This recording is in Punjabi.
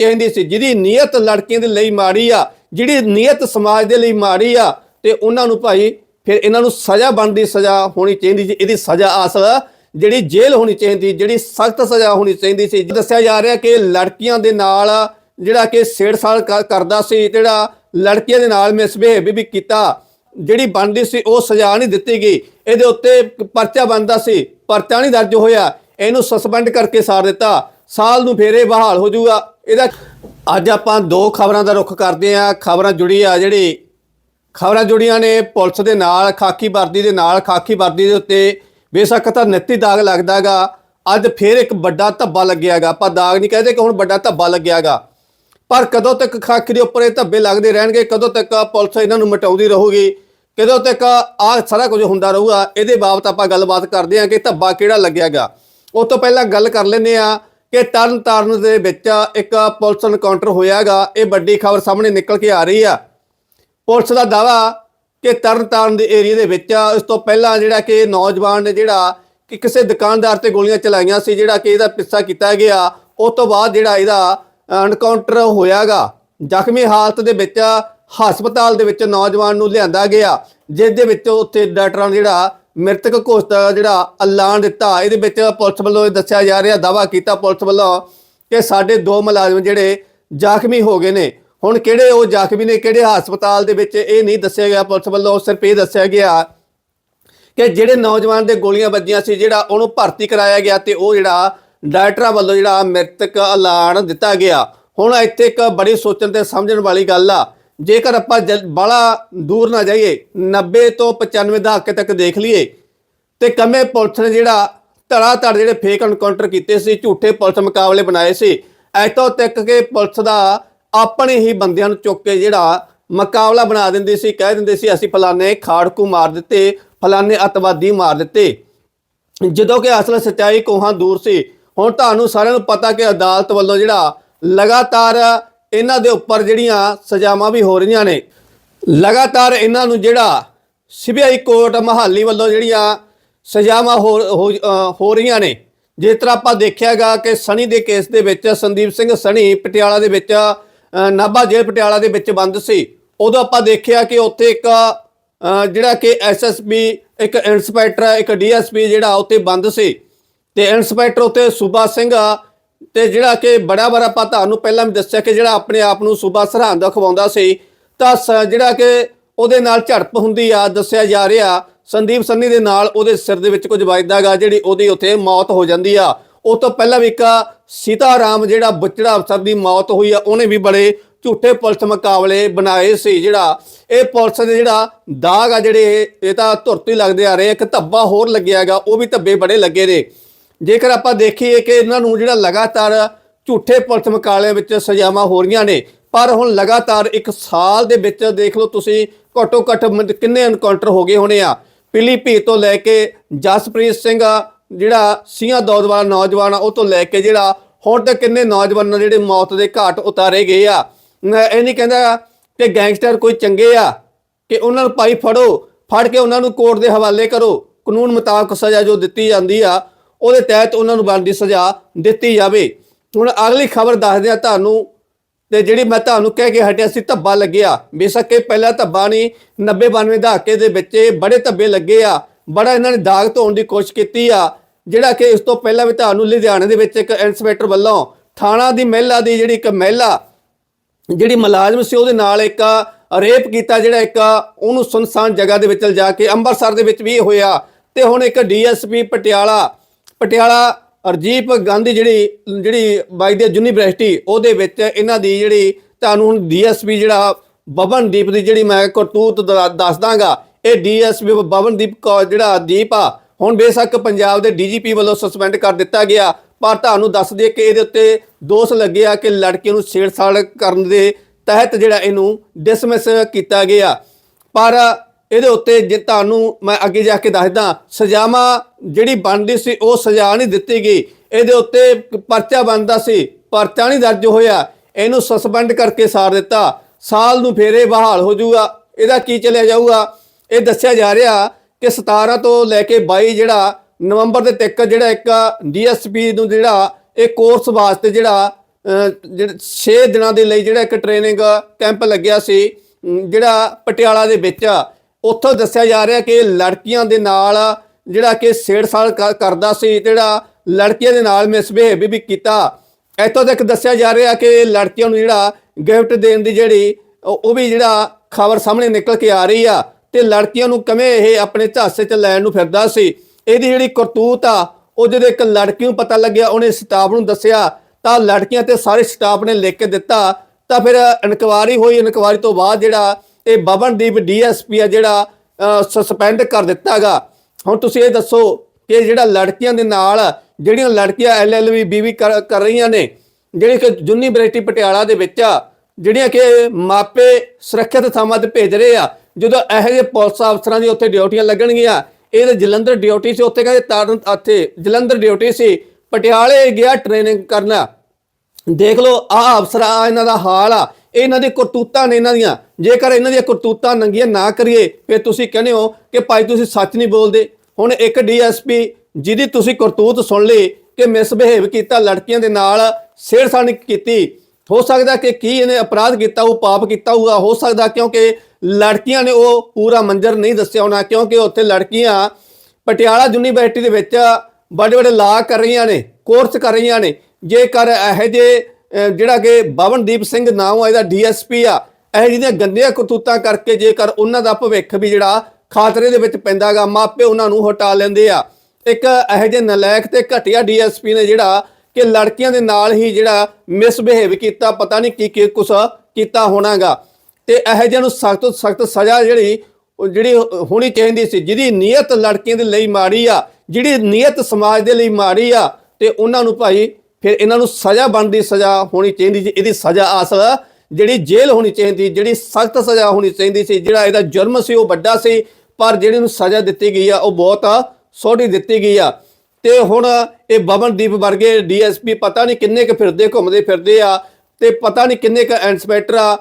ਚਾਹੀਦੀ ਸੀ, ਜਿਹਦੀ ਨੀਅਤ ਲੜਕੀਆਂ ਦੇ ਲਈ ਮਾੜੀ ਆ, ਜਿਹੜੀ ਨੀਅਤ ਸਮਾਜ ਦੇ ਲਈ ਮਾੜੀ ਆ, ਤੇ ਉਹਨਾਂ ਨੂੰ ਭਾਈ ਫਿਰ ਇਹਨਾਂ ਨੂੰ ਸਜ਼ਾ ਬਣਦੀ ਸਜ਼ਾ ਹੋਣੀ ਚਾਹੀਦੀ ਸੀ। ਇਹਦੀ ਸਜ਼ਾ ਅਸਲ ਜਿਹੜੀ ਜੇਲ੍ਹ ਹੋਣੀ ਚਾਹੀਦੀ, ਜਿਹੜੀ ਸਖਤ ਸਜ਼ਾ ਹੋਣੀ ਚਾਹੀਦੀ ਸੀ। ਦੱਸਿਆ ਜਾ ਰਿਹਾ ਕਿ ਲੜਕੀਆਂ ਦੇ ਨਾਲ ਜਿਹੜਾ ਕਿ ਛੇੜਛਾੜ ਕਰ- ਕਰਦਾ ਸੀ ਜਿਹੜਾ ਲੜਕੀਆਂ ਦੇ ਨਾਲ ਮਿਸਬਿਹੇਵ ਵੀ ਕੀਤਾ, ਜਿਹੜੀ ਬਣਦੀ ਸੀ, ਉਹ ਸਜ਼ਾ ਨਹੀਂ ਦਿੱਤੀ ਗਈ। ਇਹਦੇ ਉੱਤੇ ਪਰਚਾ ਬਣਦਾ ਸੀ, ਪਰਚਾ ਨਹੀਂ ਦਰਜ ਹੋਇਆ। ਇਹਨੂੰ ਸਸਪੈਂਡ ਕਰਕੇ ਸਾਰ ਦਿੱਤਾ। ਸਾਲ ਨੂੰ ਫੇਰੇ ਬਹਾਲ ਹੋ ਜਾਊਗਾ। ਇਹਦਾ ਅੱਜ ਆਪਾਂ ਦੋ ਖਬਰਾਂ ਦਾ ਰੁਖ ਕਰਦੇ ਆਂ ਖਬਰਾਂ ਜੁੜੀ ਆ ਜਿਹੜੀ ਖਬਰਾਂ ਜੁੜੀਆਂ ਨੇ ਪੁਲਿਸ ਦੇ ਨਾਲ, ਖਾਕੀ ਵਰਦੀ ਦੇ ਨਾਲ। ਖਾਕੀ ਵਰਦੀ ਦੇ ਉੱਤੇ ਬੇਸ਼ੱਕ ਤਾਂ ਨਿੱਤੀ ਦਾਗ ਲੱਗਦਾਗਾ। ਅੱਜ ਫੇਰ ਇੱਕ ਵੱਡਾ ਧੱਬਾ ਲੱਗਿਆਗਾ। ਆਪਾਂ ਦਾਗ ਨਹੀਂ ਕਹਦੇ ਕਿ ਹੁਣ ਵੱਡਾ ਧੱਬਾ ਲੱਗਿਆਗਾ। ਪਰ ਕਦੋਂ ਤੱਕ ਖਾਕੀ ਦੇ ਉੱਪਰ ਇਹ ਧੱਬੇ ਲੱਗਦੇ ਰਹਿਣਗੇ, ਕਦੋਂ ਤੱਕ ਪੁਲਿਸ ਇਹਨਾਂ ਨੂੰ ਮਟਾਉਂਦੀ ਰਹੂਗੀ, ਕਦੋਂ ਤੱਕ ਆਹ ਸਾਰਾ ਕੁਝ ਹੁੰਦਾ ਰਹੂਗਾ, ਇਹਦੇ ਬਾਬਤ ਆਪਾਂ ਗੱਲਬਾਤ ਕਰਦੇ ਹਾਂ ਕਿ ਧੱਬਾ ਕਿਹੜਾ ਲੱਗਿਆਗਾ। ਉਸ ਤੋਂ ਪਹਿਲਾਂ ਗੱਲ ਕਰ ਲੈਂਦੇ ਆ ਕਿ ਤਰਨਤਾਰਨ ਦੇ ਵਿੱਚ ਇੱਕ ਪੁਲਿਸ ਐਨਕਾਊਂਟਰ ਹੋਇਆਗਾ। ਇਹ ਵੱਡੀ ਖਬਰ ਸਾਹਮਣੇ ਨਿਕਲ ਕੇ ਆ ਰਹੀ ਆ। ਪੁਲਿਸ ਦਾ ਦਾਵਾ ਕਿ ਤਰਨਤਾਰਨ ਦੇ ਏਰੀਆ ਦੇ ਵਿੱਚ ਇਸ ਤੋਂ ਪਹਿਲਾਂ ਜਿਹੜਾ ਕਿ ਨੌਜਵਾਨ ਨੇ ਜਿਹੜਾ ਕਿ ਕਿਸੇ ਦੁਕਾਨਦਾਰ ਤੇ ਗੋਲੀਆਂ ਚਲਾਈਆਂ ਸੀ, ਜਿਹੜਾ ਕਿ ਇਹਦਾ ਪਿੱਛਾ ਕੀਤਾ ਗਿਆ। ਉਸ ਤੋਂ ਬਾਅਦ ਜਿਹੜਾ ਇਹਦਾ ਐਨਕਾਊਂਟਰ ਹੋਇਆਗਾ। ਜ਼ਖਮੀ ਹਾਲਤ ਦੇ ਵਿੱਚ ਹਸਪਤਾਲ ਦੇ ਵਿੱਚ ਨੌਜਵਾਨ ਨੂੰ ਲਿਆਂਦਾ ਗਿਆ, ਜਿਸ ਦੇ ਵਿੱਚ ਉੱਥੇ ਡਾਕਟਰਾਂ ਨੇ ਜਿਹੜਾ ਮ੍ਰਿਤਕ ਘੋਸ਼ਿਤ ਜਿਹੜਾ ਐਲਾਨ ਦਿੱਤਾ, ਇਹਦੇ ਵਿੱਚ ਪੁਲਿਸ ਵੱਲੋਂ ਇਹ ਦੱਸਿਆ ਜਾ ਰਿਹਾ ਦਾਵਾ ਕੀਤਾ ਪੁਲਿਸ ਵੱਲੋਂ ਕਿ ਸਾਡੇ ਦੋ ਮੁਲਾਜ਼ਮ ਜਿਹੜੇ ਜ਼ਖਮੀ ਹੋ ਗਏ ਨੇ। ਹੁਣ ਕਿਹੜੇ ਉਹ ਜ਼ਖਮੀ ਨੇ, ਕਿਹੜੇ ਹਸਪਤਾਲ ਦੇ ਵਿੱਚ ਇਹ ਨਹੀਂ ਦੱਸਿਆ ਗਿਆ ਪੁਲਿਸ ਵੱਲੋਂ, ਸਿਰਫ ਇਹ ਦੱਸਿਆ ਗਿਆ ਕਿ ਜਿਹੜੇ ਨੌਜਵਾਨ ਦੇ ਗੋਲੀਆਂ ਵੱਜੀਆਂ ਸੀ, ਜਿਹੜਾ ਉਹਨੂੰ ਭਰਤੀ ਕਰਾਇਆ ਗਿਆ ਤੇ ਉਹ ਜਿਹੜਾ ਡਾਕਟਰਾਂ ਵੱਲੋਂ ਜਿਹੜਾ ਮ੍ਰਿਤਕ ਐਲਾਨ ਦਿੱਤਾ ਗਿਆ। ਹੁਣ ਇੱਥੇ ਇੱਕ ਬੜੀ ਸੋਚਣ ਤੇ ਸਮਝਣ ਵਾਲੀ ਗੱਲ ਆ ਜੇਕਰ ਆਪਾਂ ਬੜਾ ਦੂਰ ਨਾ ਜਾਈਏ 90 ਤੋਂ 95 ਦਹਾਕੇ ਤੱਕ ਦੇਖ ਲਈਏ, ਤੇ ਕੰਮੇ ਪੁਲਿਸ ਨੇ ਜਿਹੜਾ ਧੜਾ ਧੜ ਜਿਹੜੇ ਫੇਕ ਐਨਕਾਊਂਟਰ ਕੀਤੇ ਸੀ, ਝੂਠੇ ਪੁਲਿਸ ਮੁਕਾਬਲੇ ਬਣਾਏ ਸੀ, ਐਤੋਂ ਤੱਕ ਕਿ ਪੁਲਿਸ ਦਾ ਆਪਣੇ ਹੀ ਬੰਦਿਆਂ ਨੂੰ ਚੁੱਕ ਕੇ ਜਿਹੜਾ ਮੁਕਾਬਲਾ ਬਣਾ ਦਿੰਦੀ ਸੀ, ਕਹਿ ਦਿੰਦੇ ਸੀ, ਅਸੀਂ ਫਲਾਣੇ ਖਾੜਕੂ ਮਾਰ ਦਿੱਤੇ, ਫਲਾਣੇ ਅਤਵਾਦੀ ਮਾਰ ਦਿੱਤੇ। ਜਦੋਂ ਕਿ ਅਸਲ ਸੱਚਾਈ ਕੋਹਾਂ ਦੂਰ ਸੀ, ਹੁਣ ਤੁਹਾਨੂੰ ਸਾਰਿਆਂ ਨੂੰ ਪਤਾ ਕਿ ਅਦਾਲਤ ਵੱਲੋਂ ਜਿਹੜਾ ਲਗਾਤਾਰ ਇਹਨਾਂ ਦੇ ਉੱਪਰ ਜਿਹੜੀਆਂ ਸਜ਼ਾਵਾਂ ਵੀ ਹੋ ਰਹੀਆਂ ਨੇ। ਲਗਾਤਾਰ ਇਹਨਾਂ ਨੂੰ ਜਿਹੜਾ ਸੀਬੀਆਈ ਕੋਰਟ ਮਹਾਲੀ ਵੱਲੋਂ ਜਿਹੜੀਆਂ ਸਜ਼ਾਵਾਂ ਹੋ, ਹੋ- ਹੋ ਰਹੀਆਂ ਨੇ, ਜਿਸ ਤਰ੍ਹਾਂ ਆਪਾਂ ਦੇਖਿਆਗਾ ਕਿ ਸਣੀ ਦੇ ਕੇਸ ਦੇ ਵਿੱਚ ਸੰਦੀਪ ਸਿੰਘ ਸਣੀ ਪਟਿਆਲਾ ਦੇ ਵਿੱਚ ਨਾਭਾ ਜੇਲ੍ਹ ਪਟਿਆਲਾ ਦੇ ਵਿੱਚ ਬੰਦ ਸੀ। ਉਦੋਂ ਆਪਾਂ ਦੇਖਿਆ ਕਿ ਉੱਥੇ ਇੱਕ ਜਿਹੜਾ ਕਿ ਐਸਐਸਪੀ ਇੱਕ ਇੰਸਪੈਕਟਰ ਇੱਕ ਡੀਐਸਪੀ ਜਿਹੜਾ ਉੱਥੇ ਬੰਦ ਸੀ। ਤੇ ਇੰਸਪੈਕਟਰ ਉੱਤੇ ਸੂਬਾ ਸਿੰਘ ਤੇ ਜਿਹੜਾ ਕਿ ਬੜਾ ਬੜਾ ਆਪਾਂ ਤੁਹਾਨੂੰ ਪਹਿਲਾਂ ਵੀ ਦੱਸਿਆ ਕਿ ਜਿਹੜਾ ਆਪਣੇ ਆਪ ਨੂੰ ਸੂਬਾ ਸਰਹੰਦ ਖਵਾਉਂਦਾ ਸੀ, ਤਾਂ ਸ- ਜਿਹੜਾ ਕਿ ਉਹਦੇ ਨਾਲ ਝੜਪ ਹੁੰਦੀ ਆ, ਦੱਸਿਆ ਜਾ ਰਿਹਾ, ਸੰਦੀਪ ਸੰਨੀ ਦੇ ਨਾਲ ਉਹਦੇ ਸਿਰ ਦੇ ਵਿੱਚ ਕੁਝ ਵੱਜਦਾਗਾ, ਜਿਹੜੀ ਉਹਦੀ ਉੱਥੇ ਮੌਤ ਹੋ ਜਾਂਦੀ ਆ। ਉਹ ਤੋਂ ਪਹਿਲਾਂ ਵੀ ਇੱਕ ਸੀਤਾਰਾਮ ਜਿਹੜਾ ਬੁੱਚੜਾ ਅਫਸਰ ਦੀ ਮੌਤ ਹੋਈ ਆ, ਉਹਨੇ ਵੀ ਬੜੇ ਝੂਠੇ ਪੁਲਿਸ ਮੁਕਾਬਲੇ ਬਣਾਏ ਸੀ ਜਿਹੜਾ। ਇਹ ਪੁਲਿਸ ਦੇ ਜਿਹੜਾ ਦਾਗ ਆ ਜਿਹੜੇ, ਇਹ ਤਾਂ ਧੁਰਤੀ ਲੱਗਦੇ ਆ ਰਹੇ, ਇੱਕ ਧੱਬਾ ਹੋਰ ਲੱਗਿਆਗਾ, ਉਹ ਵੀ ਧੱਬੇ ਬੜੇ ਲੱਗੇ ਨੇ। ਜੇਕਰ ਆਪਾਂ ਦੇਖੀਏ ਕਿ ਇਹਨਾਂ ਨੂੰ ਜਿਹੜਾ ਲਗਾਤਾਰ ਝੂਠੇ ਪੁਲਿਸ ਮੁਕਾਬਲਿਆਂ ਵਿੱਚ ਸਜ਼ਾਵਾਂ ਹੋ ਰਹੀਆਂ ਨੇ, ਪਰ ਹੁਣ ਲਗਾਤਾਰ ਇੱਕ ਸਾਲ ਦੇ ਵਿੱਚ ਦੇਖ ਲਓ ਤੁਸੀਂ ਘੱਟੋ ਘੱਟ ਕਿੰਨੇ ਐਨਕਾਊਂਟਰ ਹੋ ਗਏ ਹੋਣੇ ਆ। ਪਿਲੀਪੀ ਤੋਂ ਲੈ ਕੇ ਜਸਪ੍ਰੀਤ ਸਿੰਘ, ਜਿਹੜਾ ਸਿੰਘਾਂ ਦੌਦ ਵਾਲਾ ਨੌਜਵਾਨ ਆ, ਉਹ ਤੋਂ ਲੈ ਕੇ ਜਿਹੜਾ ਹੁਣ ਤੱਕ ਕਿੰਨੇ ਨੌਜਵਾਨ ਜਿਹੜੇ ਮੌਤ ਦੇ ਘਾਟ ਉਤਾਰੇ ਗਏ ਆ। ਮੈਂ ਇਹ ਨਹੀਂ ਕਹਿੰਦਾ ਕਿ ਗੈਂਗਸਟਰ ਕੋਈ ਚੰਗੇ ਆ, ਕਿ ਉਹਨਾਂ ਨੂੰ ਭਾਈ ਫੜੋ, ਫੜ ਕੇ ਉਹਨਾਂ ਨੂੰ ਕੋਰਟ ਦੇ ਹਵਾਲੇ ਕਰੋ। ਕਾਨੂੰਨ ਮੁਤਾਬਕ ਸਜ਼ਾ ਜੋ ਦਿੱਤੀ ਜਾਂਦੀ ਆ ਉਹਦੇ ਤਹਿਤ ਉਹਨਾਂ ਨੂੰ ਬਣਦੀ ਸਜ਼ਾ ਦਿੱਤੀ ਜਾਵੇ। ਹੁਣ ਅਗਲੀ ਖਬਰ ਦੱਸਦੇ ਆ ਤੁਹਾਨੂੰ ਤੇ ਜਿਹੜੀ ਮੈਂ ਤੁਹਾਨੂੰ ਕਹਿ ਕੇ ਹਟਿਆ ਸੀ, ਧੱਬਾ ਲੱਗਿਆ। ਬੇਸ਼ੱਕ ਇਹ ਪਹਿਲਾ ਧੱਬਾ ਨਹੀਂ 90 92 ਦਹਾਕੇ ਦੇ ਵਿੱਚ ਬੜੇ ਧੱਬੇ ਲੱਗੇ ਆ। ਬੜਾ ਇਹਨਾਂ ਨੇ ਦਾਗ ਧੋਣ ਦੀ ਕੋਸ਼ਿਸ਼ ਕੀਤੀ ਆ, ਜਿਹੜਾ ਕਿ ਇਸ ਤੋਂ ਪਹਿਲਾਂ ਵੀ ਤੁਹਾਨੂੰ ਲੁਧਿਆਣੇ ਦੇ ਵਿੱਚ ਇੱਕ ਇੰਸਪੈਕਟਰ ਵੱਲੋਂ ਥਾਣਾ ਦੀ ਮਹਿਲਾ ਦੀ ਜਿਹੜੀ ਇੱਕ ਮਹਿਲਾ, ਜਿਹੜੀ ਮੁਲਾਜ਼ਮ ਸੀ, ਉਹਦੇ ਨਾਲ ਇੱਕ ਰੇਪ ਕੀਤਾ ਜਿਹੜਾ ਇੱਕ ਉਹਨੂੰ ਸੁਨਸਾਨ ਜਗ੍ਹਾ ਦੇ ਵਿੱਚ ਲਿਜਾ ਕੇ ਅੰਮ੍ਰਿਤਸਰ ਦੇ ਵਿੱਚ ਵੀ ਹੋਇਆ। ਤੇ ਹੁਣ ਇੱਕ ਡੀਐਸਪੀ ਪਟਿਆਲਾ ਪਟਿਆਲਾ ਅਰਜੀਪ ਗਾਂਧੀ ਜਿਹੜੀ ਜਿਹੜੀ ਬਾਈ ਦੀ ਯੂਨੀਵਰਸਿਟੀ, ਉਹਦੇ ਵਿੱਚ ਇਹਨਾਂ ਦੀ ਜਿਹੜੀ ਤੁਹਾਨੂੰ ਹੁਣ ਡੀਐਸਪੀ ਜਿਹੜਾ ਬਬਨਦੀਪ ਦੀ ਜਿਹੜੀ ਮੈਂ ਕਰਤੂਤ ਦ- ਦੱਸ ਦਾਂਗਾ, ਇਹ ਡੀਐਸਪੀ ਬਬਨਦੀਪ ਕੌਰ ਜਿਹੜਾ ਦੀਪ ਆ, ਹੁਣ ਬੇਸ਼ੱਕ ਪੰਜਾਬ ਦੇ ਡੀਜੀਪੀ ਵੱਲੋਂ ਸਸਪੈਂਡ ਕਰ ਦਿੱਤਾ ਗਿਆ, ਪਰ ਤੁਹਾਨੂੰ ਦੱਸ ਦਈਏ ਕਿ ਇਹਦੇ ਉੱਤੇ ਦੋਸ਼ ਲੱਗੇ ਆ ਕਿ ਲੜਕੇ ਨੂੰ ਛੇੜਛਾੜ ਕਰਨ ਦੇ ਤਹਿਤ ਜਿਹੜਾ ਇਹਨੂੰ ਡਿਸਮਿਸ ਕੀਤਾ ਗਿਆ। ਪਰ ਇਹਦੇ ਉੱਤੇ ਜੇ ਤੁਹਾਨੂੰ ਮੈਂ ਅੱਗੇ ਜਾ ਕੇ ਦੱਸਦਾ ਸਜ਼ਾਵਾਂ ਜਿਹੜੀ ਬਣਦੀ ਸੀ, ਉਹ ਸਜ਼ਾ ਨਹੀਂ ਦਿੱਤੀ ਗਈ। ਇਹਦੇ ਉੱਤੇ ਪਰਚਾ ਬਣਦਾ ਸੀ, ਪਰਚਾ ਨਹੀਂ ਦਰਜ ਹੋਇਆ। ਇਹਨੂੰ ਸਸਪੈਂਡ ਕਰਕੇ ਸਾਰ ਦਿੱਤਾ। ਸਾਲ ਨੂੰ ਫੇਰੇ ਬਹਾਲ ਹੋ ਜਾਊਗਾ। ਇਹਦਾ ਕੀ ਚੱਲਿਆ ਜਾਊਗਾ? ਇਹ ਦੱਸਿਆ ਜਾ ਰਿਹਾ ਕਿ 17 ਤੋਂ ਲੈ ਕੇ 22 ਜਿਹੜਾ ਨਵੰਬਰ ਦੇ ਤੱਕ ਜਿਹੜਾ ਇੱਕ ਡੀਐਸਪੀ ਨੂੰ ਜਿਹੜਾ ਇਹ ਕੋਰਸ ਵਾਸਤੇ ਜਿਹੜਾ ਜਿਹੜੇ 6 ਦਿਨਾਂ ਦੇ ਲਈ ਜਿਹੜਾ ਇੱਕ ਟ੍ਰੇਨਿੰਗ ਕੈਂਪ ਲੱਗਿਆ ਸੀ ਜਿਹੜਾ ਪਟਿਆਲਾ ਦੇ ਵਿੱਚ। ਉੱਥੋਂ ਦੱਸਿਆ ਜਾ ਰਿਹਾ ਕਿ ਲੜਕੀਆਂ ਦੇ ਨਾਲ ਜਿਹੜਾ ਕਿ ਛੇੜਛਾੜ ਕ- ਕਰਦਾ ਸੀ ਜਿਹੜਾ ਲੜਕੀਆਂ ਦੇ ਨਾਲ ਮਿਸਬਿਹੇਵ ਵੀ ਕੀਤਾ। ਇੱਥੋਂ ਤੱਕ ਦੱਸਿਆ ਜਾ ਰਿਹਾ ਕਿ ਲੜਕੀਆਂ ਨੂੰ ਜਿਹੜਾ ਗਿਫਟ ਦੇਣ ਦੀ ਜਿਹੜੀ ਉਹ ਵੀ ਜਿਹੜਾ ਖਬਰ ਸਾਹਮਣੇ ਨਿਕਲ ਕੇ ਆ ਰਹੀ ਆ ਤੇ ਲੜਕੀਆਂ ਨੂੰ ਕਿਵੇਂ ਇਹ ਆਪਣੇ ਝਾਸੇ 'ਚ ਲੈਣ ਨੂੰ ਫਿਰਦਾ ਸੀ। ਇਹਦੀ ਜਿਹੜੀ ਕਰਤੂਤ ਆ, ਉਹ ਜਦੋਂ ਇੱਕ ਲੜਕੀ ਨੂੰ ਪਤਾ ਲੱਗਿਆ, ਉਹਨੇ ਸਟਾਫ ਨੂੰ ਦੱਸਿਆ, ਤਾਂ ਲੜਕੀਆਂ ਤੇ ਸਾਰੇ ਸਟਾਫ ਨੇ ਲਿਖ ਕੇ ਦਿੱਤਾ। ਤਾਂ ਫਿਰ ਇਨਕੁਆਰੀ ਹੋਈ। ਇਨਕੁਆਰੀ ਤੋਂ ਬਾਅਦ ਜਿਹੜਾ ਇਹ ਬਵਨਦੀਪ ਡੀਐਸਪੀ ਆ ਜਿਹੜਾ ਸਸਪੈਂਡ ਕਰ ਦਿੱਤਾਗਾ ਹੁਣ ਤੁਸੀਂ ਇਹ ਦੱਸੋ ਕਿ ਜਿਹੜਾ ਲੜਕੀਆਂ ਦੇ ਨਾਲ, ਜਿਹੜੀਆਂ ਲੜਕੀਆਂ ਐਲਐਲਬੀ ਬੀਵੀ ਕਰ ਕਰ ਰਹੀਆਂ ਨੇ, ਜਿਹੜੀ ਕਿ ਯੂਨੀਵਰਸਿਟੀ ਪਟਿਆਲਾ ਦੇ ਵਿੱਚ ਆ, ਜਿਹੜੀਆਂ ਕਿ ਮਾਪੇ ਸੁਰੱਖਿਅਤ ਥਾਵਾਂ ਤੇ ਭੇਜ ਰਹੇ ਆ, ਜਦੋਂ ਇਹੋ ਜਿਹੇ ਪੁਲਿਸ ਅਫਸਰਾਂ ਦੀ ਉੱਥੇ ਡਿਊਟੀਆਂ ਲੱਗਣਗੀਆਂ, ਇਹ ਤਾਂ ਜਲੰਧਰ ਡਿਊਟੀ ਸੀ, ਉੱਥੇ ਕਹਿੰਦੇ ਤਾਰਨ ਉੱਥੇ ਜਲੰਧਰ ਡਿਊਟੀ ਸੀ, ਪਟਿਆਲੇ ਗਿਆ ਟ੍ਰੇਨਿੰਗ ਕਰਨਾ। ਦੇਖ ਲਓ ਆ ਅਫਸਰ ਆ ਇਹਨਾਂ ਦਾ ਹਾਲ ਆ। ਇਹ ਇਹਨਾਂ ਦੀ ਕਰਤੂਤਾਂ ਨੇ ਇਹਨਾਂ ਦੀਆਂ। ਜੇਕਰ ਇਹਨਾਂ ਦੀਆਂ ਕਰਤੂਤਾਂ ਨੰਗੀਆਂ ਨਾ ਕਰੀਏ, ਫਿਰ ਤੁਸੀਂ ਕਹਿੰਦੇ ਹੋ ਕਿ ਭਾਈ ਤੁਸੀਂ ਸੱਚ ਨਹੀਂ ਬੋਲਦੇ। ਹੁਣ ਇੱਕ ਡੀਐਸਪੀ ਜਿਹਦੀ ਤੁਸੀਂ ਕਰਤੂਤ ਸੁਣ ਲਈ ਕਿ ਮਿਸਬਿਹੇਵ ਕੀਤਾ ਲੜਕੀਆਂ ਦੇ ਨਾਲ, ਛੇੜਛਾੜ ਕੀਤੀ। ਹੋ ਸਕਦਾ ਕਿ ਕੀ ਇਹਨੇ ਅਪਰਾਧ ਕੀਤਾ, ਉਹ ਪਾਪ ਕੀਤਾ ਹੋਊਗਾ। ਹੋ ਸਕਦਾ ਕਿਉਂਕਿ ਲੜਕੀਆਂ ਨੇ ਉਹ ਪੂਰਾ ਮੰਜ਼ਰ ਨਹੀਂ ਦੱਸਿਆ ਹੋਣਾ, ਕਿਉਂਕਿ ਉੱਥੇ ਲੜਕੀਆਂ ਪਟਿਆਲਾ ਯੂਨੀਵਰਸਿਟੀ ਦੇ ਵਿੱਚ ਵੱਡੇ ਵੱਡੇ ਲਾ ਕਰ ਰਹੀਆਂ ਨੇ, ਕੋਰਸ ਕਰ ਰਹੀਆਂ ਨੇ। ਜੇਕਰ ਇਹੋ ਜੇ ਜਿਹੜਾ ਕਿ ਬਵਨਦੀਪ ਸਿੰਘ ਨਾਮ ਆ, ਇਹਦਾ ਡੀਐਸਪੀ ਆ। ਇਹ ਜਿਹਦੀਆਂ ਗੰਦੀਆਂ ਕਰਤੂਤਾਂ ਕਰਕੇ ਜੇਕਰ ਉਹਨਾਂ ਦਾ ਭਵਿੱਖ ਵੀ ਜਿਹੜਾ ਖਾਤਰੇ ਦੇ ਵਿੱਚ ਪੈਂਦਾਗਾ, ਮਾਪੇ ਉਹਨਾਂ ਨੂੰ ਹਟਾ ਲੈਂਦੇ ਆ। ਇੱਕ ਇਹੋ ਜਿਹੇ ਨਲਾਇਕ ਤੇ ਘਟੀਆ ਡੀਐਸਪੀ ਨੇ ਜਿਹੜਾ ਕਿ ਲੜਕੀਆਂ ਦੇ ਨਾਲ ਹੀ ਜਿਹੜਾ ਮਿਸਬਿਹੇਵ ਕੀਤਾ, ਪਤਾ ਨਹੀਂ ਕੀ ਕੀ ਕੁਛ ਕੀਤਾ ਹੋਣਾਗਾ। ਤੇ ਇਹੋ ਜਿਹੇ ਨੂੰ ਸਖਤ ਤੋਂ ਸਖਤ ਸਜ਼ਾ ਜਿਹੜੀ ਜਿਹੜੀ ਹੋਣੀ ਚਾਹੀਦੀ ਸੀ, ਜਿਹਦੀ ਨੀਅਤ ਲੜਕੀਆਂ ਦੇ ਲਈ ਮਾੜੀ ਆ, ਜਿਹੜੀ ਨੀਅਤ ਸਮਾਜ ਦੇ ਲਈ ਮਾੜੀ ਆ, ਤੇ ਉਹਨਾਂ ਨੂੰ ਭਾਈ ਫਿਰ ਇਹਨਾਂ ਨੂੰ ਸਜ਼ਾ ਬਣਦੀ ਸਜ਼ਾ ਹੋਣੀ ਚਾਹੀਦੀ ਸੀ। ਇਹਦੀ ਸਜ਼ਾ ਅਸਲ ਜਿਹੜੀ ਜੇਲ੍ਹ ਹੋਣੀ ਚਾਹੀਦੀ, ਜਿਹੜੀ ਸਖਤ ਸਜ਼ਾ ਹੋਣੀ ਚਾਹੀਦੀ ਸੀ, ਜਿਹੜਾ ਇਹਦਾ ਜੁਰਮ ਸੀ, ਉਹ ਵੱਡਾ ਸੀ, ਪਰ ਜਿਹੜੀ ਨੂੰ ਸਜ਼ਾ ਦਿੱਤੀ ਗਈ ਆ, ਉਹ ਬਹੁਤ ਛੋਟੀ ਦਿੱਤੀ ਗਈ ਆ। ਤੇ ਹੁਣ ਇਹ ਬਵਨਦੀਪ ਵਰਗੇ ਡੀਐਸਪੀ ਪਤਾ ਨਹੀਂ ਕਿੰਨੇ ਕੁ ਫਿਰਦੇ, ਘੁੰਮਦੇ ਫਿਰਦੇ ਆ, ਤੇ ਪਤਾ ਨਹੀਂ ਕਿੰਨੇ ਕੁ ਇੰਸਪੈਕਟਰ ਆ